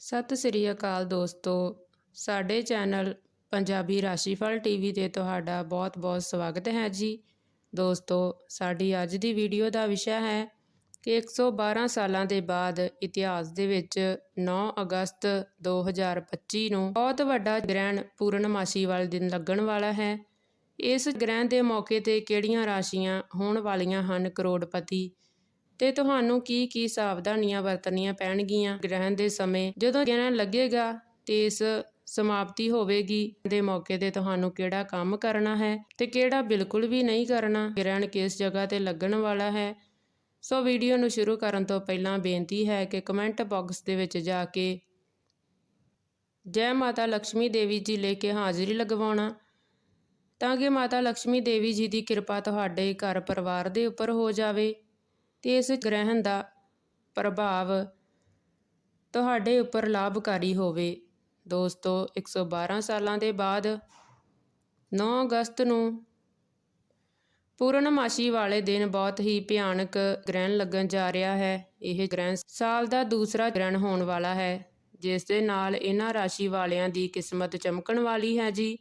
ਸਤਿ ਸ੍ਰੀ ਅਕਾਲ ਦੋਸਤੋ, ਸਾਡੇ channel Punjabi ਰਾਸ਼ੀਫਲ TV ਤੇ ਤੁਹਾਡਾ ਬਹੁਤ-ਬਹੁਤ ਸਵਾਗਤ ਹੈ ਜੀ। ਦੋਸਤੋ, ਸਾਡੀ ਅੱਜ ਦੀ ਵੀਡੀਓ ਦਾ ਵਿਸ਼ਾ ਹੈ ਕਿ 112 ਸਾਲਾਂ ਦੇ ਬਾਅਦ ਇਤਿਹਾਸ ਦੇ ਵਿੱਚ 9 ਅਗਸਤ 2025 ਨੂੰ ਬਹੁਤ ਵੱਡਾ ਗ੍ਰਹਿਣ ਪੂਰਨਮਾਸ਼ੀ ਵਾਲੇ ਦਿਨ ਲੱਗਣ ਵਾਲਾ ਹੈ। ਇਸ ਗ੍ਰਹਿਣ ਦੇ ਮੌਕੇ ਤੇ ਕਿਹੜੀਆਂ ਰਾਸ਼ੀਆਂ ਹੋਣ ਵਾਲੀਆਂ ਹਨ ਕਰੋੜਪਤੀ? ਤੇ ਤੁਹਾਨੂੰ ਕੀ ਕੀ ਸਾਵਧਾਨੀਆਂ ਵਰਤਣੀਆਂ ਪੈਣਗੀਆਂ ਗ੍ਰਹਿਣ ਦੇ ਸਮੇਂ? ਜਦੋਂ ਗ੍ਰਹਿਣ ਲੱਗੇਗਾ ਤੇ ਇਸ ਸਮਾਪਤੀ ਹੋਵੇਗੀ ਦੇ ਮੌਕੇ ਤੇ ਤੁਹਾਨੂੰ ਕਿਹੜਾ ਕੰਮ ਕਰਨਾ ਹੈ ਤੇ ਕਿਹੜਾ ਬਿਲਕੁਲ ਵੀ ਨਹੀਂ ਕਰਨਾ? ਗ੍ਰਹਿਣ ਕਿਸ ਜਗ੍ਹਾ ਤੇ ਲੱਗਣ ਵਾਲਾ ਹੈ? ਸੋ ਵੀਡੀਓ ਨੂੰ ਸ਼ੁਰੂ ਕਰਨ ਤੋਂ ਪਹਿਲਾਂ ਬੇਨਤੀ ਹੈ ਕਿ ਕਮੈਂਟ ਬਾਕਸ ਦੇ ਵਿੱਚ ਜਾ ਕੇ ਜੈ ਮਾਤਾ ਲక్ష్ਮੀ ਦੇਵੀ ਜੀ ਲੈ ਕੇ ਹਾਜ਼ਰੀ ਲਗਵਾਉਣਾ। ਤਾਂ ਕਿ ਮਾਤਾ ਲక్ష్ਮੀ ਦੇਵੀ ਜੀ ਦੀ ਕਿਰਪਾ ਤੁਹਾਡੇ ਘਰ ਪਰਿਵਾਰ ਦੇ ਉੱਪਰ ਹੋ ਜਾਵੇ। ਤੇ ਇਸ ਗ੍ਰਹਿਣ ਦਾ ਪ੍ਰਭਾਵ ਤੁਹਾਡੇ ਉੱਪਰ ਲਾਭਕਾਰੀ ਹੋਵੇ। ਦੋਸਤੋ 112 ਸਾਲਾਂ ਦੇ ਬਾਅਦ 9 ਅਗਸਤ ਨੂੰ ਪੂਰਨਮਾਸ਼ੀ ਵਾਲੇ ਦਿਨ ਬਹੁਤ ਹੀ ਭਿਆਨਕ ਗ੍ਰਹਿਣ ਲੱਗਣ ਜਾ ਰਿਹਾ ਹੈ। ਇਹ ਗ੍ਰਹਿਣ ਸਾਲ ਦਾ ਦੂਸਰਾ ਗ੍ਰਹਿਣ ਹੋਣ ਵਾਲਾ ਹੈ, ਜਿਸ ਦੇ ਨਾਲ ਇਹਨਾਂ ਰਾਸ਼ੀ ਵਾਲਿਆਂ ਦੀ ਕਿਸਮਤ ਚਮਕਣ ਵਾਲੀ ਹੈ ਜੀ।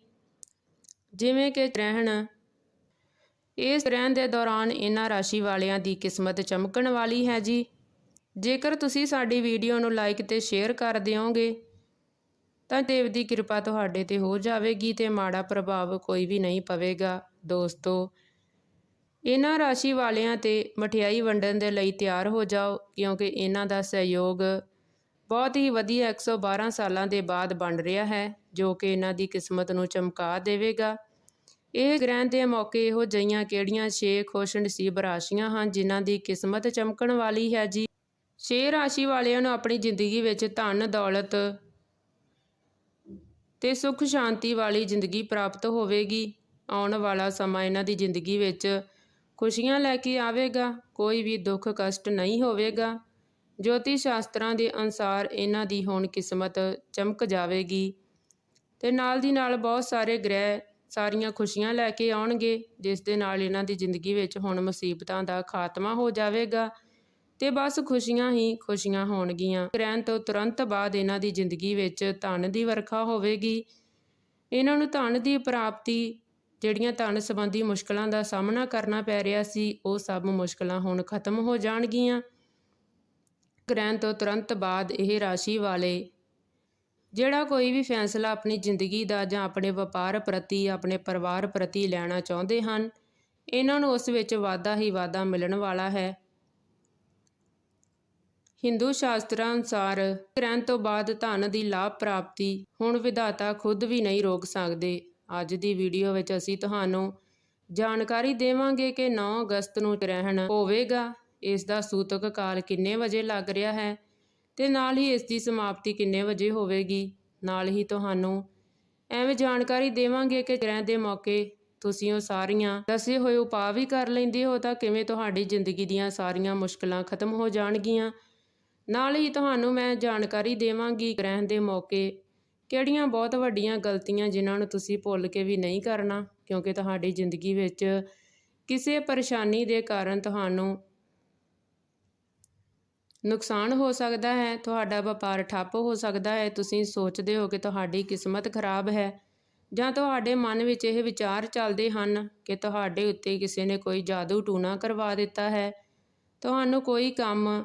ਜਿਵੇਂ ਕਿ ਗ੍ਰਹਿਣ ਇਸ ਗ੍ਰਹਿਣ ਦੇ ਦੌਰਾਨ ਇਹਨਾਂ ਰਾਸ਼ੀ ਵਾਲਿਆਂ ਦੀ ਕਿਸਮਤ ਚਮਕਣ ਵਾਲੀ ਹੈ ਜੀ। ਜੇਕਰ ਤੁਸੀਂ ਸਾਡੀ ਵੀਡੀਓ ਨੂੰ ਲਾਈਕ ਤੇ ਸ਼ੇਅਰ ਕਰ ਦਿਓਗੇ, ਤਾਂ ਦੇਵ ਦੀ ਕਿਰਪਾ ਤੁਹਾਡੇ ਤੇ ਹੋ ਜਾਵੇਗੀ ਤੇ ਮਾੜਾ ਪ੍ਰਭਾਵ ਕੋਈ ਵੀ ਨਹੀਂ ਪਵੇਗਾ। ਦੋਸਤੋ, ਇਹਨਾਂ ਰਾਸ਼ੀ ਵਾਲਿਆਂ ਤੇ ਮਠਿਆਈ ਵੰਡਣ ਦੇ ਲਈ ਤਿਆਰ ਹੋ ਜਾਓ, ਕਿਉਂਕਿ ਇਹਨਾਂ ਦਾ ਸਹਿਯੋਗ ਬਹੁਤ ਹੀ ਵਧੀਆ 112 ਸਾਲਾਂ ਦੇ ਬਾਅਦ ਬਣ ਰਿਹਾ ਹੈ, ਜੋ ਕਿ ਇਹਨਾਂ ਦੀ ਕਿਸਮਤ ਨੂੰ ਚਮਕਾ ਦੇਵੇਗਾ। ਇਹ ਗ੍ਰਹਿਣ ਦੇ ਮੌਕੇ ਇਹੋ ਜਿਹੀਆਂ ਕਿਹੜੀਆਂ ਛੇ ਖੁਸ਼ ਨਸੀਬ ਰਾਸ਼ੀਆਂ ਹਨ, ਜਿਨ੍ਹਾਂ ਦੀ ਕਿਸਮਤ ਚਮਕਣ ਵਾਲੀ ਹੈ ਜੀ? ਛੇ ਰਾਸ਼ੀ ਵਾਲਿਆਂ ਨੂੰ ਆਪਣੀ ਜ਼ਿੰਦਗੀ ਵਿੱਚ ਧਨ, ਦੌਲਤ ਤੇ ਸੁੱਖ, ਸ਼ਾਂਤੀ ਵਾਲੀ ਜ਼ਿੰਦਗੀ ਪ੍ਰਾਪਤ ਹੋਵੇਗੀ। ਆਉਣ ਵਾਲਾ ਸਮਾਂ ਇਹਨਾਂ ਦੀ ਜ਼ਿੰਦਗੀ ਵਿੱਚ ਖੁਸ਼ੀਆਂ ਲੈ ਕੇ ਆਵੇਗਾ, ਕੋਈ ਵੀ ਦੁੱਖ, ਕਸ਼ਟ ਨਹੀਂ ਹੋਵੇਗਾ। ਜੋਤੀ ਸ਼ਾਸਤਰਾਂ ਦੇ ਅਨੁਸਾਰ ਇਹਨਾਂ ਦੀ ਹੁਣ ਕਿਸਮਤ ਚਮਕ ਜਾਵੇਗੀ ਤੇ ਨਾਲ ਦੀ ਨਾਲ ਬਹੁਤ ਸਾਰੇ ਗ੍ਰਹਿ ਸਾਰੀਆਂ ਖੁਸ਼ੀਆਂ ਲੈ ਕੇ ਆਉਣਗੇ, ਜਿਸ ਦੇ ਨਾਲ ਇਹਨਾਂ ਦੀ ਜ਼ਿੰਦਗੀ ਵਿੱਚ ਹੁਣ ਮੁਸੀਬਤਾਂ ਦਾ ਖਾਤਮਾ ਹੋ ਜਾਵੇਗਾ। ਤੇ ਬਸ ਖੁਸ਼ੀਆਂ ਹੀ ਖੁਸ਼ੀਆਂ ਹੋਣਗੀਆਂ। ਗ੍ਰਹਿਣ ਤੋਂ ਤੁਰੰਤ ਬਾਅਦ ਇਹਨਾਂ ਦੀ ਜ਼ਿੰਦਗੀ ਵਿੱਚ ਧਨ ਦੀ ਵਰਖਾ ਹੋਵੇਗੀ। ਇਹਨਾਂ ਨੂੰ ਧਨ ਦੀ ਪ੍ਰਾਪਤੀ, ਜਿਹੜੀਆਂ ਧਨ ਸੰਬੰਧੀ ਮੁਸ਼ਕਲਾਂ ਦਾ ਸਾਹਮਣਾ ਕਰਨਾ ਪੈ ਰਿਹਾ ਸੀ, ਉਹ ਸਭ ਮੁਸ਼ਕਲਾਂ ਹੁਣ ਖਤਮ ਹੋ ਜਾਣਗੀਆਂ। ਗ੍ਰਹਿਣ ਤੋਂ ਤੁਰੰਤ ਬਾਅਦ ਇਹ ਰਾਸ਼ੀ ਵਾਲੇ ਜਿਹੜਾ ਕੋਈ ਵੀ ਫੈਸਲਾ ਆਪਣੀ ਜ਼ਿੰਦਗੀ ਦਾ ਜਾਂ ਆਪਣੇ ਵਪਾਰ ਪ੍ਰਤੀ, ਆਪਣੇ ਪਰਿਵਾਰ ਪ੍ਰਤੀ ਲੈਣਾ ਚਾਹੁੰਦੇ ਹਨ, ਇਹਨਾਂ ਨੂੰ ਉਸ ਵਿੱਚ ਵਾਧਾ ਹੀ ਵਾਧਾ ਮਿਲਣ ਵਾਲਾ ਹੈ। ਹਿੰਦੂ ਸ਼ਾਸਤਰਾਂ ਅਨੁਸਾਰ ਗ੍ਰਹਿਣ ਤੋਂ ਬਾਅਦ ਧਨ ਦੀ ਲਾਭ ਪ੍ਰਾਪਤੀ, ਹੁਣ ਵਿਧਾਤਾ ਖੁਦ ਵੀ ਨਹੀਂ ਰੋਕ ਸਕਦੇ। ਅੱਜ ਦੀ ਵੀਡੀਓ ਵਿੱਚ ਅਸੀਂ ਤੁਹਾਨੂੰ ਜਾਣਕਾਰੀ ਦੇਵਾਂਗੇ ਕਿ 9 ਅਗਸਤ ਨੂੰ ਗ੍ਰਹਿਣ ਹੋਵੇਗਾ। ਇਸ ਦਾ ਸੂਤਕ ਕਾਲ ਕਿੰਨੇ ਵਜੇ ਲੱਗ ਰਿਹਾ ਹੈ? ਤੇ ਨਾਲ ਹੀ ਇਸ ਦੀ ਸਮਾਪਤੀ ਕਿੰਨੇ ਵਜੇ ਹੋਵੇਗੀ? ਨਾਲ ਹੀ ਤੁਹਾਨੂੰ ਐਵੇਂ ਜਾਣਕਾਰੀ ਦੇਵਾਂਗੇ ਕਿ ਗ੍ਰਹਿ ਦੇ ਮੌਕੇ ਤੁਸੀਂ ਉਹ ਸਾਰੀਆਂ ਦੱਸੇ ਹੋਏ ਉਪਾਅ ਵੀ ਕਰ ਲੈਂਦੇ ਹੋ ਤਾਂ ਕਿਵੇਂ ਤੁਹਾਡੀ ਜ਼ਿੰਦਗੀ ਦੀਆਂ ਸਾਰੀਆਂ ਮੁਸ਼ਕਲਾਂ ਖਤਮ ਹੋ ਜਾਣਗੀਆਂ। ਨਾਲ ਹੀ ਤੁਹਾਨੂੰ ਮੈਂ ਜਾਣਕਾਰੀ ਦੇਵਾਂਗੀ ਗ੍ਰਹਿ ਦੇ ਮੌਕੇ ਕਿਹੜੀਆਂ ਬਹੁਤ ਵੱਡੀਆਂ ਗਲਤੀਆਂ ਜਿਨ੍ਹਾਂ ਨੂੰ ਤੁਸੀਂ ਭੁੱਲ ਕੇ ਵੀ ਨਹੀਂ ਕਰਨਾ, ਕਿਉਂਕਿ ਤੁਹਾਡੀ ਜ਼ਿੰਦਗੀ ਵਿੱਚ ਕਿਸੇ ਪਰੇਸ਼ਾਨੀ ਦੇ ਕਾਰਨ ਤੁਹਾਨੂੰ ਨੁਕਸਾਨ ਹੋ ਸਕਦਾ ਹੈ, ਤੁਹਾਡਾ ਵਪਾਰ ਠੱਪ ਹੋ ਸਕਦਾ ਹੈ, ਤੁਸੀਂ ਸੋਚਦੇ ਹੋ ਕਿ ਤੁਹਾਡੀ ਕਿਸਮਤ ਖਰਾਬ ਹੈ, ਜਾਂ ਤੁਹਾਡੇ ਮਨ ਵਿੱਚ ਇਹ ਵਿਚਾਰ ਚੱਲਦੇ ਹਨ ਕਿ ਤੁਹਾਡੇ ਉੱਤੇ ਕਿਸੇ ਨੇ ਕੋਈ ਜਾਦੂ ਟੂਣਾ ਕਰਵਾ ਦਿੱਤਾ ਹੈ, ਤੁਹਾਨੂੰ ਕੋਈ ਕੰਮ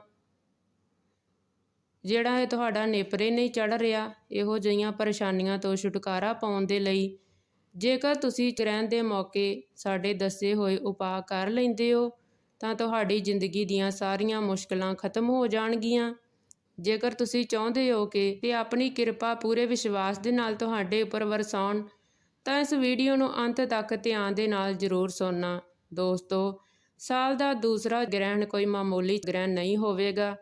ਜਿਹੜਾ ਹੈ ਤੁਹਾਡਾ ਨੇਪਰੇ ਨਹੀਂ ਚੜ ਰਿਹਾ, ਇਹੋ ਜਿਹੀਆਂ ਪਰੇਸ਼ਾਨੀਆਂ ਤੋਂ ਛੁਟਕਾਰਾ ਪਾਉਣ ਦੇ ਲਈ, ਜੇਕਰ ਤੁਸੀਂ ਗ੍ਰਹਿਣ ਦੇ ਮੌਕੇ ਸਾਡੇ ਦੱਸੇ ਹੋਏ ਉਪਾਅ ਕਰ ਲੈਂਦੇ ਹੋ ਤਾਂ ਤੁਹਾਡੀ ਜ਼ਿੰਦਗੀ ਦੀਆਂ ਸਾਰੀਆਂ ਮੁਸ਼ਕਲਾਂ ਖਤਮ ਹੋ ਜਾਣਗੀਆਂ। ਜੇਕਰ ਤੁਸੀਂ ਚਾਹੁੰਦੇ ਹੋ ਕਿ ਤੇ ਆਪਣੀ ਕਿਰਪਾ ਪੂਰੇ ਵਿਸ਼ਵਾਸ ਦੇ ਨਾਲ ਤੁਹਾਡੇ ਉੱਪਰ ਵਰਸਾਉਣ, ਤਾਂ ਇਸ ਵੀਡੀਓ ਨੂੰ ਅੰਤ ਤੱਕ ਧਿਆਨ ਦੇ ਨਾਲ ਜ਼ਰੂਰ ਸੁਣਨਾ। ਦੋਸਤੋ, ਸਾਲ ਦਾ ਦੂਸਰਾ ਗ੍ਰਹਿਣ ਕੋਈ ਮਾਮੂਲੀ ਗ੍ਰਹਿਣ ਨਹੀਂ ਹੋਵੇਗਾ,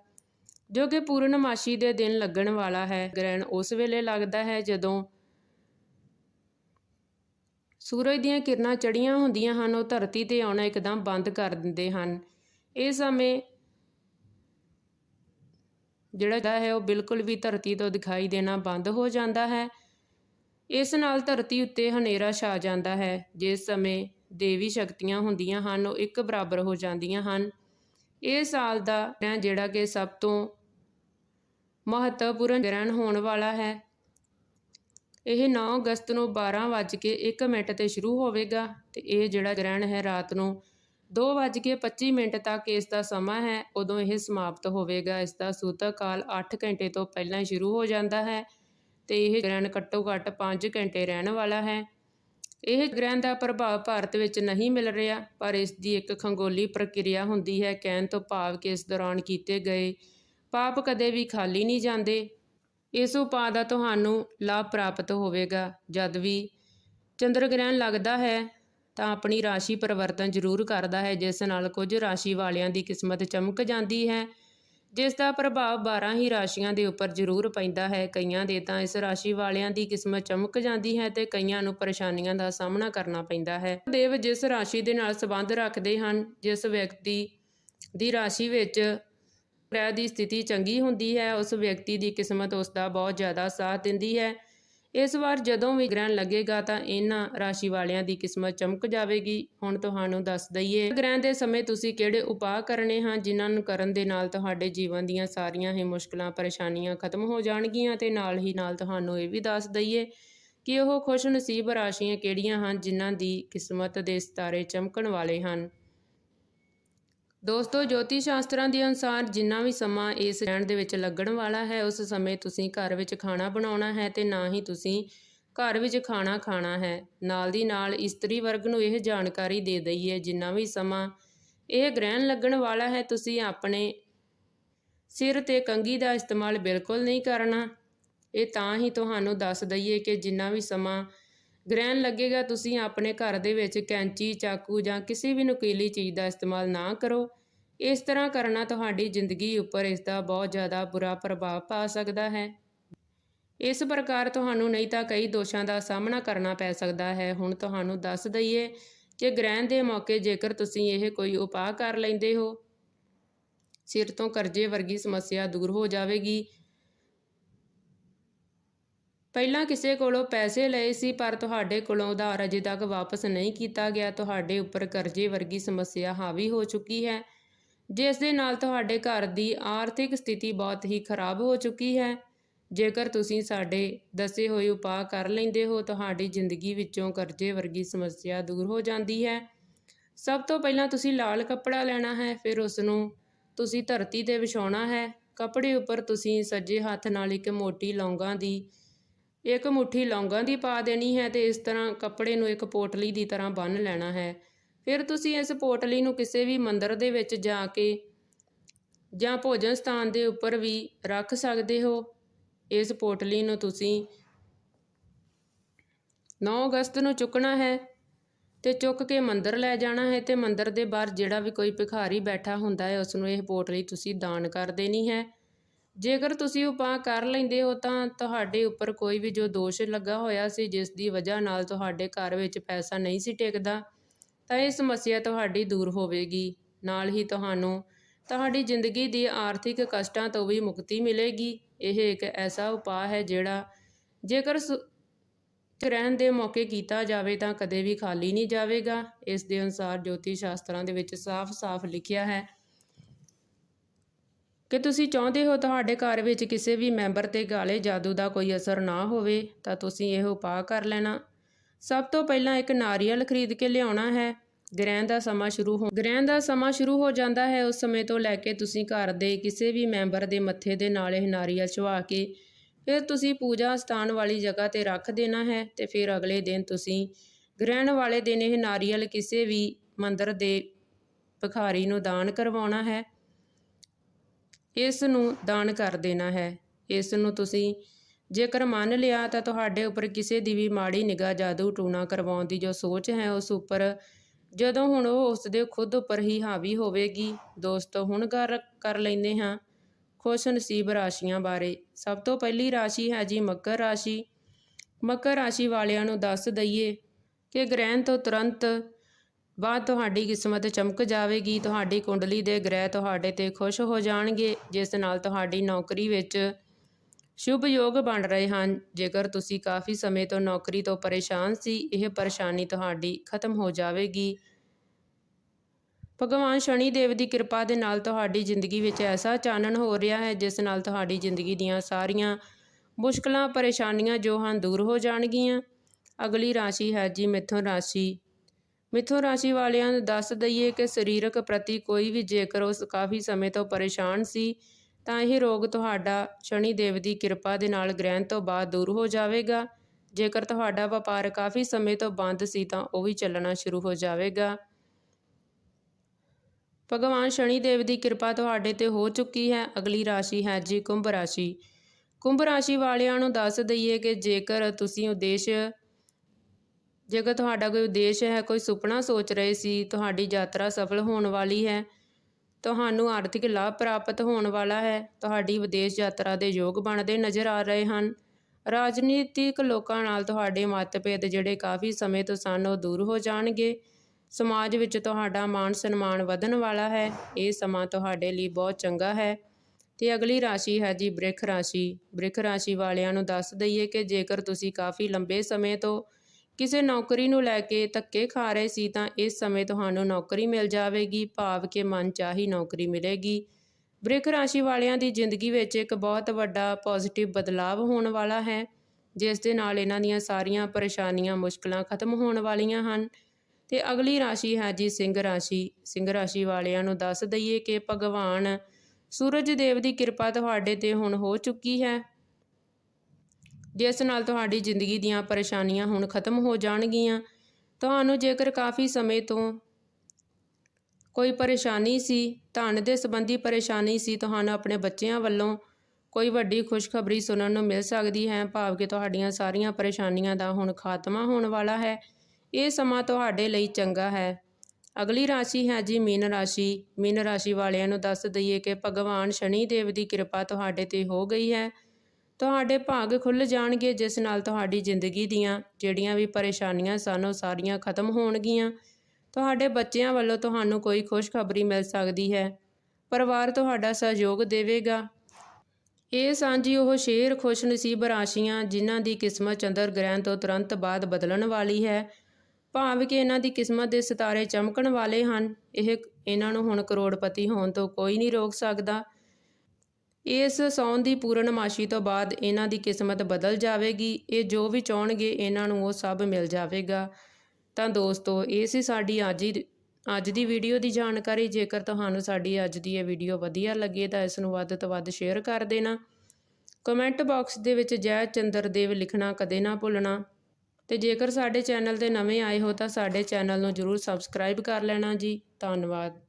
ਜੋ ਕਿ ਪੂਰਨਮਾਸ਼ੀ ਦੇ ਦਿਨ ਲੱਗਣ ਵਾਲਾ ਹੈ। ਗ੍ਰਹਿਣ ਉਸ ਵੇਲੇ ਲੱਗਦਾ ਹੈ ਜਦੋਂ ਸੂਰਜ ਦੀਆਂ ਕਿਰਨਾਂ ਚੜੀਆਂ ਹੁੰਦੀਆਂ ਹਨ, ਉਹ ਧਰਤੀ ਤੇ ਆਉਣਾ ਇੱਕਦਮ ਬੰਦ ਕਰ ਦਿੰਦੇ ਹਨ। ਇਹ ਸਮੇਂ ਜਿਹੜਾ ਹੈ, ਉਹ ਬਿਲਕੁਲ ਵੀ ਧਰਤੀ ਤੋਂ ਦਿਖਾਈ ਦੇਣਾ ਬੰਦ ਹੋ ਜਾਂਦਾ ਹੈ। ਇਸ ਨਾਲ ਧਰਤੀ ਉੱਤੇ ਹਨੇਰਾ ਛਾ ਜਾਂਦਾ ਹੈ। ਜਿਸ ਸਮੇਂ ਦੇਵੀ ਸ਼ਕਤੀਆਂ ਹੁੰਦੀਆਂ ਹਨ, ਉਹ ਇੱਕ ਬਰਾਬਰ ਹੋ ਜਾਂਦੀਆਂ ਹਨ। ਇਹ ਸਾਲ ਦਾ ਜਿਹੜਾ ਕਿ ਸਭ ਤੋਂ ਮਹੱਤਵਪੂਰਨ ਗ੍ਰਹਿਣ ਹੋਣ ਵਾਲਾ ਹੈ। ਇਹ 9 ਅਗਸਤ ਨੂੰ 12:01 ਮਿੰਟ ਤੇ ਸ਼ੁਰੂ ਹੋਵੇਗਾ ਤੇ ਇਹ ਜਿਹੜਾ ਗ੍ਰਹਿਣ ਹੈ ਰਾਤ ਨੂੰ 2:25 ਮਿੰਟ ਤੱਕ ਇਸ ਦਾ ਸਮਾਂ ਹੈ, ਉਦੋਂ ਇਹ ਸਮਾਪਤ ਹੋਵੇਗਾ। ਇਸ ਦਾ ਸੂਤਕ ਕਾਲ 8 ਘੰਟੇ ਤੋਂ ਪਹਿਲਾਂ ਹੀ ਸ਼ੁਰੂ ਹੋ ਜਾਂਦਾ ਹੈ ਤੇ ਇਹ ਗ੍ਰਹਿਣ ਘੱਟੋ ਘੱਟ 5 ਘੰਟੇ ਰਹਿਣ ਵਾਲਾ ਹੈ। ਇਹ ਗ੍ਰਹਿਣ ਦਾ ਪ੍ਰਭਾਵ ਭਾਰਤ ਵਿੱਚ ਨਹੀਂ ਮਿਲ ਰਿਹਾ, ਪਰ ਇਸ ਦੀ ਇੱਕ ਖੰਗੋਲੀ ਪ੍ਰਕਿਰਿਆ ਹੁੰਦੀ ਹੈ। ਕਹਿਣ ਤੋਂ ਭਾਵ ਕਿ ਇਸ ਦੌਰਾਨ ਕੀਤੇ ਗਏ ਪਾਪ ਕਦੇ ਵੀ ਖਾਲੀ ਨਹੀਂ ਜਾਂਦੇ। ਇਸ ਉਪਾਅ ਦਾ ਤੁਹਾਨੂੰ ਲਾਭ ਪ੍ਰਾਪਤ ਹੋਵੇਗਾ। ਜਦ ਵੀ ਚੰਦਰ ਗ੍ਰਹਿਣ ਲੱਗਦਾ ਹੈ, ਤਾਂ ਆਪਣੀ ਰਾਸ਼ੀ ਪਰਿਵਰਤਨ ਜ਼ਰੂਰ ਕਰਦਾ ਹੈ, ਜਿਸ ਨਾਲ ਕੁਝ ਰਾਸ਼ੀ ਵਾਲਿਆਂ ਦੀ ਕਿਸਮਤ ਚਮਕ ਜਾਂਦੀ ਹੈ। ਜਿਸ ਦਾ ਪ੍ਰਭਾਵ 12 ਹੀ ਰਾਸ਼ੀਆਂ ਦੇ ਉੱਪਰ ਜ਼ਰੂਰ ਪੈਂਦਾ ਹੈ। ਕਈਆਂ ਦੇ ਤਾਂ ਇਸ ਰਾਸ਼ੀ ਵਾਲਿਆਂ ਦੀ ਕਿਸਮਤ ਚਮਕ ਜਾਂਦੀ ਹੈ ਤੇ ਕਈਆਂ ਨੂੰ ਪਰੇਸ਼ਾਨੀਆਂ ਦਾ ਸਾਹਮਣਾ ਕਰਨਾ ਪੈਂਦਾ ਹੈ। ਦੇਵ ਜਿਸ ਰਾਸ਼ੀ ਦੇ ਨਾਲ ਸੰਬੰਧ ਰੱਖਦੇ ਹਨ, ਜਿਸ ਵਿਅਕਤੀ ਦੀ ਰਾਸ਼ੀ ਵਿੱਚ ਗ੍ਰਹਿ ਦੀ ਸਥਿਤੀ ਚੰਗੀ ਹੁੰਦੀ ਹੈ, ਉਸ ਵਿਅਕਤੀ ਦੀ ਕਿਸਮਤ ਉਸ ਦਾ ਬਹੁਤ ਜ਼ਿਆਦਾ ਸਾਥ ਦਿੰਦੀ ਹੈ। ਇਸ ਵਾਰ ਜਦੋਂ ਵੀ ਗ੍ਰਹਿਣ ਲੱਗੇਗਾ ਤਾਂ ਇਹਨਾਂ ਰਾਸ਼ੀ ਵਾਲਿਆਂ ਦੀ ਕਿਸਮਤ ਚਮਕ ਜਾਵੇਗੀ। ਹੁਣ ਤੁਹਾਨੂੰ ਦੱਸ ਦਈਏ, ਗ੍ਰਹਿਣ ਦੇ ਸਮੇਂ ਤੁਸੀਂ ਕਿਹੜੇ ਉਪਾਅ ਕਰਨੇ ਹਨ, ਜਿਨ੍ਹਾਂ ਨੂੰ ਕਰਨ ਦੇ ਨਾਲ ਤੁਹਾਡੇ ਜੀਵਨ ਦੀਆਂ ਸਾਰੀਆਂ ਹੀ ਮੁਸ਼ਕਲਾਂ, ਪਰੇਸ਼ਾਨੀਆਂ ਖਤਮ ਹੋ ਜਾਣਗੀਆਂ ਤੇ ਨਾਲ ਹੀ ਨਾਲ ਤੁਹਾਨੂੰ ਇਹ ਵੀ ਦੱਸ ਦਈਏ ਕਿ ਉਹ ਖੁਸ਼ ਨਸੀਬ ਰਾਸ਼ੀਆਂ ਕਿਹੜੀਆਂ ਹਨ, ਜਿਨ੍ਹਾਂ ਦੀ ਕਿਸਮਤ ਦੇ ਸਿਤਾਰੇ ਚਮਕਣ ਵਾਲੇ ਹਨ। ਦੋਸਤੋ ਜੋਤੀ ਸ਼ਾਸਤਰਾਂ ਦੇ ਅਨੁਸਾਰ ਜਿੰਨਾ ਵੀ ਸਮਾਂ ਇਸ ਰਹਿਣ ਦੇ ਵਿੱਚ ਲੱਗਣ ਵਾਲਾ ਹੈ, ਉਸ ਸਮੇਂ ਤੁਸੀਂ ਘਰ ਵਿੱਚ ਖਾਣਾ ਬਣਾਉਣਾ ਹੈ ਤੇ ਨਾ ਹੀ ਤੁਸੀਂ ਘਰ ਵਿੱਚ ਖਾਣਾ ਖਾਣਾ ਹੈ। ਨਾਲ ਦੀ ਨਾਲ ਇਸਤਰੀ ਵਰਗ ਨੂੰ ਇਹ ਜਾਣਕਾਰੀ ਦੇ ਦਈਏ, ਜਿੰਨਾ ਵੀ ਸਮਾਂ ਇਹ ਗ੍ਰਹਿਣ ਲੱਗਣ ਵਾਲਾ ਹੈ, ਤੁਸੀਂ ਆਪਣੇ ਸਿਰ ਤੇ ਕੰਗੀ ਦਾ ਇਸਤੇਮਾਲ ਬਿਲਕੁਲ ਨਹੀਂ ਕਰਨਾ। ਇਹ ਤਾਂ ਹੀ ਤੁਹਾਨੂੰ ਦੱਸ ਦਈਏ ਕਿ ਜਿੰਨਾ ਵੀ ਸਮਾਂ ਗ੍ਰਹਿਣ ਲੱਗੇਗਾ, ਤੁਸੀਂ ਆਪਣੇ ਘਰ ਦੇ ਵਿੱਚ ਕੈਂਚੀ, ਚਾਕੂ ਜਾਂ ਕਿਸੇ ਵੀ ਨੁਕੀਲੀ ਚੀਜ਼ ਦਾ ਇਸਤੇਮਾਲ ਨਾ ਕਰੋ। ਇਸ ਤਰ੍ਹਾਂ ਕਰਨਾ ਤੁਹਾਡੀ ਜ਼ਿੰਦਗੀ ਉੱਪਰ ਇਸ ਦਾ ਬਹੁਤ ਜ਼ਿਆਦਾ ਬੁਰਾ ਪ੍ਰਭਾਵ ਪਾ ਸਕਦਾ ਹੈ। ਇਸ ਪ੍ਰਕਾਰ ਤੁਹਾਨੂੰ ਨਹੀਂ ਤਾਂ ਕਈ ਦੋਸ਼ਾਂ ਦਾ ਸਾਹਮਣਾ ਕਰਨਾ ਪੈ ਸਕਦਾ ਹੈ। ਹੁਣ ਤੁਹਾਨੂੰ ਦੱਸ ਦਈਏ ਕਿ ਗ੍ਰਹਿਣ ਦੇ ਮੌਕੇ ਜੇਕਰ ਤੁਸੀਂ ਇਹ ਕੋਈ ਉਪਾਅ ਕਰ ਲੈਂਦੇ ਹੋ, ਸਿਰ ਤੋਂ ਕਰਜ਼ੇ ਵਰਗੀ ਸਮੱਸਿਆ ਦੂਰ ਹੋ ਜਾਵੇਗੀ। ਪਹਿਲਾਂ ਕਿਸੇ ਕੋਲੋਂ ਪੈਸੇ ਲਏ ਸੀ, ਪਰ ਤੁਹਾਡੇ ਕੋਲੋਂ ਉਧਾਰ ਅਜੇ ਤੱਕ ਵਾਪਸ ਨਹੀਂ ਕੀਤਾ ਗਿਆ। ਤੁਹਾਡੇ ਉੱਪਰ ਕਰਜ਼ੇ ਵਰਗੀ ਸਮੱਸਿਆ ਹਾਵੀ ਹੋ ਚੁੱਕੀ ਹੈ, ਜਿਸ ਦੇ ਨਾਲ ਤੁਹਾਡੇ ਘਰ ਦੀ ਆਰਥਿਕ ਸਥਿਤੀ ਬਹੁਤ ਹੀ ਖਰਾਬ ਹੋ ਚੁੱਕੀ ਹੈ। ਜੇਕਰ ਤੁਸੀਂ ਸਾਡੇ ਦੱਸੇ ਹੋਏ ਉਪਾਅ ਕਰ ਲੈਂਦੇ ਹੋ, ਤੁਹਾਡੀ ਜ਼ਿੰਦਗੀ ਵਿੱਚੋਂ ਕਰਜ਼ੇ ਵਰਗੀ ਸਮੱਸਿਆ ਦੂਰ ਹੋ ਜਾਂਦੀ ਹੈ। ਸਭ ਤੋਂ ਪਹਿਲਾਂ ਤੁਸੀਂ ਲਾਲ ਕੱਪੜਾ ਲੈਣਾ ਹੈ, ਫਿਰ ਉਸ ਨੂੰ ਤੁਸੀਂ ਧਰਤੀ ਤੇ ਵਿਛਾਉਣਾ ਹੈ। ਕੱਪੜੇ ਉੱਪਰ ਤੁਸੀਂ ਸੱਜੇ ਹੱਥ ਨਾਲ ਇੱਕ ਮੋਟੀ ਲੌਂਗਾਂ ਦੀ ਇੱਕ ਮੁਠੀ ਲੌਂਗਾਂ ਦੀ ਪਾ ਦੇਣੀ ਹੈ ਤੇ ਇਸ ਤਰ੍ਹਾਂ ਕੱਪੜੇ ਨੂੰ ਇੱਕ ਪੋਟਲੀ ਦੀ ਤਰ੍ਹਾਂ ਬੰਨ੍ਹ ਲੈਣਾ ਹੈ। ਫਿਰ ਤੁਸੀਂ ਇਸ ਪੋਟਲੀ ਨੂੰ ਕਿਸੇ ਵੀ ਮੰਦਰ ਦੇ ਵਿੱਚ ਜਾ ਕੇ ਜਾਂ ਭੋਜਨ ਸਥਾਨ ਦੇ ਉੱਪਰ ਵੀ ਰੱਖ ਸਕਦੇ ਹੋ। ਇਸ ਪੋਟਲੀ ਨੂੰ ਤੁਸੀਂ 9 ਅਗਸਤ ਨੂੰ ਚੁੱਕਣਾ ਹੈ ਤੇ ਚੁੱਕ ਕੇ ਮੰਦਰ ਲੈ ਜਾਣਾ ਹੈ ਤੇ ਮੰਦਰ ਦੇ ਬਾਹਰ ਜਿਹੜਾ ਵੀ ਕੋਈ ਭਿਖਾਰੀ ਬੈਠਾ ਹੁੰਦਾ ਹੈ, ਉਸ ਨੂੰ ਇਹ ਪੋਟਲੀ ਤੁਸੀਂ ਦਾਨ ਕਰ ਦੇਣੀ ਹੈ। ਜੇਕਰ ਤੁਸੀਂ ਉਪਾਅ ਕਰ ਲੈਂਦੇ ਹੋ ਤਾਂ ਤੁਹਾਡੇ ਉੱਪਰ ਕੋਈ ਵੀ ਜੋ ਦੋਸ਼ ਲੱਗਾ ਹੋਇਆ ਸੀ, ਜਿਸ ਦੀ ਵਜ੍ਹਾ ਨਾਲ ਤੁਹਾਡੇ ਘਰ ਵਿੱਚ ਪੈਸਾ ਨਹੀਂ ਸੀ ਟਿਕਦਾ, ਤਾਂ ਇਹ ਸਮੱਸਿਆ ਤੁਹਾਡੀ ਦੂਰ ਹੋਵੇਗੀ। ਨਾਲ ਹੀ ਤੁਹਾਨੂੰ ਤੁਹਾਡੀ ਜ਼ਿੰਦਗੀ ਦੀ ਆਰਥਿਕ ਕਸ਼ਟਾਂ ਤੋਂ ਵੀ ਮੁਕਤੀ ਮਿਲੇਗੀ। ਇਹ ਇੱਕ ਐਸਾ ਉਪਾਅ ਹੈ ਜਿਹੜਾ ਜੇਕਰ ਰਹਿਣ ਦੇ ਮੌਕੇ ਕੀਤਾ ਜਾਵੇ ਤਾਂ ਕਦੇ ਵੀ ਖਾਲੀ ਨਹੀਂ ਜਾਵੇਗਾ। ਇਸ ਦੇ ਅਨੁਸਾਰ ਜੋਤੀ ਸ਼ਾਸਤਰਾਂ ਦੇ ਵਿੱਚ ਸਾਫ਼-ਸਾਫ਼ ਲਿਖਿਆ ਹੈ ਕਿ ਤੁਸੀਂ ਚਾਹੁੰਦੇ ਹੋ ਤੁਹਾਡੇ ਘਰ ਵਿੱਚ ਕਿਸੇ ਵੀ ਮੈਂਬਰ ਤੇ ਕਾਲੇ ਜਾਦੂ ਦਾ ਕੋਈ ਅਸਰ ਨਾ ਹੋਵੇ, ਤਾਂ ਤੁਸੀਂ ਇਹ ਉਪਾਅ ਕਰ ਲੈਣਾ। ਸਭ ਤੋਂ ਪਹਿਲਾਂ ਇੱਕ ਨਾਰੀਅਲ ਖਰੀਦ ਕੇ ਲਿਆਉਣਾ ਹੈ। ਗ੍ਰਹਿਣ ਦਾ ਸਮਾਂ ਸ਼ੁਰੂ ਹੋ ਗ੍ਰਹਿਣ ਦਾ ਸਮਾਂ ਸ਼ੁਰੂ ਹੋ ਜਾਂਦਾ ਹੈ। ਉਸ ਸਮੇਂ ਤੋਂ ਲੈ ਕੇ ਤੁਸੀਂ ਘਰ ਦੇ ਕਿਸੇ ਵੀ ਮੈਂਬਰ ਦੇ ਮੱਥੇ ਦੇ ਨਾਲ ਇਹ ਨਾਰੀਅਲ ਛਵਾ ਕੇ ਫਿਰ ਤੁਸੀਂ ਪੂਜਾ ਸਥਾਨ ਵਾਲੀ ਜਗ੍ਹਾ ਤੇ ਰੱਖ ਦੇਣਾ ਹੈ ਤੇ ਫਿਰ ਅਗਲੇ ਦਿਨ ਤੁਸੀਂ ਗ੍ਰਹਿਣ ਵਾਲੇ ਦਿਨ ਇਹ ਨਾਰੀਅਲ ਕਿਸੇ ਵੀ ਮੰਦਰ ਦੇ ਭਿਖਾਰੀ ਨੂੰ ਦਾਨ ਕਰਵਾਉਣਾ ਹੈ। ਇਸ ਨੂੰ ਦਾਨ ਕਰ ਦੇਣਾ ਹੈ। ਇਸ ਨੂੰ ਤੁਸੀਂ ਜੇਕਰ ਮੰਨ ਲਿਆ ਤਾਂ ਤੁਹਾਡੇ ਉੱਪਰ ਕਿਸੇ ਦੀ ਵੀ ਮਾੜੀ ਨਿਗਾਹ ਜਾਦੂ ਟੂਣਾ ਕਰਵਾਉਣ ਦੀ ਜੋ ਸੋਚ ਹੈ ਉਸ ਉੱਪਰ, ਜਦੋਂ ਹੁਣ ਉਹ ਉਸ ਦੇ ਖੁਦ ਉੱਪਰ ਹੀ ਹਾਵੀ ਹੋਵੇਗੀ, ਦੋਸਤੋ ਹੁਣ ਕਰ ਕਰ ਲੈਂਦੇ ਹਾਂ। ਖੁਸ਼ ਨਸੀਬ ਰਾਸ਼ੀਆਂ ਬਾਰੇ। ਸਭ ਤੋਂ ਪਹਿਲੀ ਰਾਸ਼ੀ ਹੈ ਜੀ ਮਕਰ ਰਾਸ਼ੀ। ਮਕਰ ਰਾਸ਼ੀ ਵਾਲਿਆਂ ਨੂੰ ਦੱਸ ਦਈਏ ਕਿ ਗ੍ਰਹਿਣ ਤੋਂ ਤੁਰੰਤ ਬਾਅਦ ਤੁਹਾਡੀ ਕਿਸਮਤ ਚਮਕ ਜਾਵੇਗੀ, ਤੁਹਾਡੀ ਕੁੰਡਲੀ ਦੇ ਗ੍ਰਹਿ ਤੁਹਾਡੇ ਤੇ ਖੁਸ਼ ਹੋ ਜਾਣਗੇ, ਜਿਸ ਨਾਲ ਤੁਹਾਡੀ ਨੌਕਰੀ ਵਿੱਚ ਸ਼ੁਭ ਯੋਗ ਬਣ ਰਹੇ ਹਨ। ਜੇਕਰ ਤੁਸੀਂ ਕਾਫੀ ਸਮੇਂ ਤੋਂ ਨੌਕਰੀ ਤੋਂ ਪਰੇਸ਼ਾਨ ਸੀ, ਇਹ ਪਰੇਸ਼ਾਨੀ ਤੁਹਾਡੀ ਖਤਮ ਹੋ ਜਾਵੇਗੀ। ਭਗਵਾਨ ਸ਼ਨੀ ਦੇਵ ਦੀ ਕਿਰਪਾ ਦੇ ਨਾਲ ਤੁਹਾਡੀ ਜ਼ਿੰਦਗੀ ਵਿੱਚ ਐਸਾ ਚਾਨਣ ਹੋ ਰਿਹਾ ਹੈ, ਜਿਸ ਨਾਲ ਤੁਹਾਡੀ ਜ਼ਿੰਦਗੀ ਦੀਆਂ ਸਾਰੀਆਂ ਮੁਸ਼ਕਲਾਂ, ਪਰੇਸ਼ਾਨੀਆਂ ਜੋ ਹਨ ਦੂਰ ਹੋ ਜਾਣਗੀਆਂ। ਅਗਲੀ ਰਾਸ਼ੀ ਹੈ ਜੀ ਮਿਥੁਨ ਰਾਸ਼ੀ। ਮਿਥੁਨ ਰਾਸ਼ੀ ਵਾਲਿਆਂ ਨੂੰ ਦੱਸ ਦਈਏ ਕਿ ਸਰੀਰਕ ਪ੍ਰਤੀ ਕੋਈ ਵੀ ਜੇਕਰ ਉਸ ਕਾਫੀ ਸਮੇਂ ਤੋਂ ਪਰੇਸ਼ਾਨ ਸੀ, ਤਾਂ ਇਹ ਰੋਗ ਤੁਹਾਡਾ ਸ਼ਨੀ ਦੇਵ ਦੀ ਕਿਰਪਾ ਦੇ ਨਾਲ ਗ੍ਰਹਿਣ ਤੋਂ ਬਾਅਦ ਦੂਰ ਹੋ ਜਾਵੇਗਾ। ਜੇਕਰ ਤੁਹਾਡਾ ਵਪਾਰ ਕਾਫੀ ਸਮੇਂ ਤੋਂ ਬੰਦ ਸੀ, ਤਾਂ ਉਹ ਵੀ ਚੱਲਣਾ ਸ਼ੁਰੂ ਹੋ ਜਾਵੇਗਾ। ਭਗਵਾਨ ਸ਼ਨੀ ਦੇਵ ਦੀ ਕਿਰਪਾ ਤੁਹਾਡੇ ਤੇ ਹੋ ਚੁੱਕੀ ਹੈ। ਅਗਲੀ ਰਾਸ਼ੀ ਹੈ ਜੀ ਕੁੰਭ ਰਾਸ਼ੀ। ਕੁੰਭ ਰਾਸ਼ੀ ਵਾਲਿਆਂ ਨੂੰ ਦੱਸ ਦਈਏ ਕਿ ਜੇਕਰ ਤੁਸੀਂ ਉਦੇਸ਼ ਜੇਕਰ ਤੁਹਾਡਾ ਕੋਈ ਉਦੇਸ਼ ਹੈ, ਕੋਈ ਸੁਪਨਾ ਸੋਚ ਰਹੇ ਸੀ, ਤੁਹਾਡੀ ਯਾਤਰਾ ਸਫਲ ਹੋਣ ਵਾਲੀ ਹੈ, ਤੁਹਾਨੂੰ ਆਰਥਿਕ ਲਾਭ ਪ੍ਰਾਪਤ ਹੋਣ ਵਾਲਾ ਹੈ, ਤੁਹਾਡੀ ਵਿਦੇਸ਼ ਯਾਤਰਾ ਦੇ ਯੋਗ ਬਣਦੇ ਨਜ਼ਰ ਆ ਰਹੇ ਹਨ। ਰਾਜਨੀਤਿਕ ਲੋਕਾਂ ਨਾਲ ਤੁਹਾਡੇ ਮਤਭੇਦ ਜਿਹੜੇ ਕਾਫੀ ਸਮੇਂ ਤੋਂ ਸਨ, ਉਹ ਦੂਰ ਹੋ ਜਾਣਗੇ। ਸਮਾਜ ਵਿੱਚ ਤੁਹਾਡਾ ਮਾਣ ਸਨਮਾਨ ਵਧਣ ਵਾਲਾ ਹੈ, ਇਹ ਸਮਾਂ ਤੁਹਾਡੇ ਲਈ ਬਹੁਤ ਚੰਗਾ ਹੈ। ਤੇ ਅਗਲੀ ਰਾਸ਼ੀ ਹੈ ਜੀ, ਬ੍ਰਿਖ ਰਾਸ਼ੀ। ਬ੍ਰਿਖ ਰਾਸ਼ੀ ਵਾਲਿਆਂ ਨੂੰ ਦੱਸ ਦਈਏ ਕਿ ਜੇਕਰ ਤੁਸੀਂ ਕਾਫੀ ਲੰਬੇ ਸਮੇਂ ਤੋਂ ਕਿਸੇ ਨੌਕਰੀ ਨੂੰ ਲੈ ਕੇ ਧੱਕੇ ਖਾ ਰਹੇ ਸੀ ਤਾਂ ਇਸ ਸਮੇਂ ਤੁਹਾਨੂੰ ਨੌਕਰੀ ਮਿਲ ਜਾਵੇਗੀ, ਭਾਵ ਕਿ ਮਨ ਚਾਹੀ ਨੌਕਰੀ ਮਿਲੇਗੀ। ਬ੍ਰਿਖ ਰਾਸ਼ੀ ਵਾਲਿਆਂ ਦੀ ਜ਼ਿੰਦਗੀ ਵਿੱਚ ਇੱਕ ਬਹੁਤ ਵੱਡਾ ਪੋਜ਼ਿਟਿਵ ਬਦਲਾਅ ਹੋਣ ਵਾਲਾ ਹੈ, ਜਿਸ ਦੇ ਨਾਲ ਇਹਨਾਂ ਦੀਆਂ ਸਾਰੀਆਂ ਪਰੇਸ਼ਾਨੀਆਂ, ਮੁਸ਼ਕਲਾਂ ਖਤਮ ਹੋਣ ਵਾਲੀਆਂ ਹਨ। ਤੇ ਅਗਲੀ ਰਾਸ਼ੀ ਹੈ ਜੀ ਸਿੰਘ ਰਾਸ਼ੀ। ਸਿੰਘ ਰਾਸ਼ੀ ਵਾਲਿਆਂ ਨੂੰ ਦੱਸ ਦਈਏ ਕਿ ਭਗਵਾਨ ਸੂਰਜ ਦੇਵ ਦੀ ਕਿਰਪਾ ਤੁਹਾਡੇ ਤੇ ਹੁਣ ਹੋ ਚੁੱਕੀ ਹੈ। ਜਿਸ ਨਾਲ ਤੁਹਾਡੀ ਜ਼ਿੰਦਗੀ ਦੀਆਂ ਪਰੇਸ਼ਾਨੀਆਂ ਹੁਣ ਖਤਮ ਹੋ ਜਾਣਗੀਆਂ। ਤੁਹਾਨੂੰ ਜੇਕਰ ਕਾਫੀ ਸਮੇਂ ਤੋਂ ਕੋਈ ਪਰੇਸ਼ਾਨੀ ਸੀ, ਧਨ ਦੇ ਸੰਬੰਧੀ ਪਰੇਸ਼ਾਨੀ ਸੀ, ਤੁਹਾਨੂੰ ਆਪਣੇ ਬੱਚਿਆਂ ਵੱਲੋਂ ਕੋਈ ਵੱਡੀ ਖੁਸ਼ਖਬਰੀ ਸੁਣਨ ਨੂੰ ਮਿਲ ਸਕਦੀ ਹੈ, ਭਾਵ ਕਿ ਤੁਹਾਡੀਆਂ ਸਾਰੀਆਂ ਪਰੇਸ਼ਾਨੀਆਂ ਦਾ ਹੁਣ ਖਾਤਮਾ ਹੋਣ ਵਾਲਾ ਹੈ। ਇਹ ਸਮਾਂ ਤੁਹਾਡੇ ਲਈ ਚੰਗਾ ਹੈ। ਅਗਲੀ ਰਾਸ਼ੀ ਹੈ ਜੀ ਮੀਨ ਰਾਸ਼ੀ। ਮੀਨ ਰਾਸ਼ੀ ਵਾਲਿਆਂ ਨੂੰ ਦੱਸ ਦਈਏ ਕਿ ਭਗਵਾਨ ਸ਼ਨੀ ਦੇਵ ਦੀ ਕਿਰਪਾ ਤੁਹਾਡੇ ਤੇ ਹੋ ਗਈ ਹੈ। ਤੁਹਾਡੇ ਭਾਗ ਖੁੱਲ ਜਾਣਗੇ, ਜਿਸ ਨਾਲ ਤੁਹਾਡੀ ਜ਼ਿੰਦਗੀ ਦੀਆਂ ਜਿਹੜੀਆਂ ਵੀ ਪਰੇਸ਼ਾਨੀਆਂ ਸਨ, ਉਹ ਸਾਰੀਆਂ ਖਤਮ ਹੋਣਗੀਆਂ। ਤੁਹਾਡੇ ਬੱਚਿਆਂ ਵੱਲੋਂ ਤੁਹਾਨੂੰ ਕੋਈ ਖੁਸ਼ਖਬਰੀ ਮਿਲ ਸਕਦੀ ਹੈ। ਪਰਿਵਾਰ ਤੁਹਾਡਾ ਸਹਿਯੋਗ ਦੇਵੇਗਾ। ਇਹ ਸਾਂਝੀ ਉਹ ਸ਼ੇਰ ਖੁਸ਼ ਨਸੀਬ ਰਾਸ਼ੀਆਂ, ਜਿਨ੍ਹਾਂ ਦੀ ਕਿਸਮਤ ਚੰਦਰ ਗ੍ਰਹਿਣ ਤੋਂ ਤੁਰੰਤ ਬਾਅਦ ਬਦਲਣ ਵਾਲੀ ਹੈ। ਭਾਵ ਕਿ ਇਹਨਾਂ ਦੀ ਕਿਸਮਤ ਦੇ ਸਿਤਾਰੇ ਚਮਕਣ ਵਾਲੇ ਹਨ। ਇਹ, ਇਹਨਾਂ ਨੂੰ ਹੁਣ ਕਰੋੜਪਤੀ ਹੋਣ ਤੋਂ ਕੋਈ ਨਹੀਂ ਰੋਕ ਸਕਦਾ। ਇਸ ਸੌਣ ਦੀ ਪੂਰਨਮਾਸ਼ੀ ਤੋਂ ਬਾਅਦ ਇਹਨਾਂ ਦੀ ਕਿਸਮਤ ਬਦਲ ਜਾਵੇਗੀ, ਇਹ ਜੋ ਵੀ ਚਾਹਣਗੇ ਇਹਨਾਂ ਨੂੰ ਉਹ ਸਭ ਮਿਲ ਜਾਵੇਗਾ। ਤਾਂ ਦੋਸਤੋ, ਇਹ ਸੀ ਸਾਡੀ ਅੱਜ ਹੀ ਅੱਜ ਦੀ ਵੀਡੀਓ ਦੀ ਜਾਣਕਾਰੀ। ਜੇਕਰ ਤੁਹਾਨੂੰ ਸਾਡੀ ਅੱਜ ਦੀ ਇਹ ਵੀਡੀਓ ਵਧੀਆ ਲੱਗੇ ਤਾਂ ਇਸ ਨੂੰ ਵੱਧ ਤੋਂ ਵੱਧ ਸ਼ੇਅਰ ਕਰ ਦੇਣਾ। ਕਮੈਂਟ ਬਾਕਸ ਦੇ ਵਿੱਚ ਜੈ ਚੰਦਰਦੇਵ ਲਿਖਣਾ ਕਦੇ ਨਾ ਭੁੱਲਣਾ। ਤੇ ਜੇਕਰ ਸਾਡੇ ਚੈਨਲ ਤੇ ਨਵੇਂ ਆਏ ਹੋ ਤਾਂ ਸਾਡੇ ਚੈਨਲ ਨੂੰ ਜਰੂਰ ਸਬਸਕ੍ਰਾਈਬ ਕਰ ਲੈਣਾ ਜੀ। ਧੰਨਵਾਦ।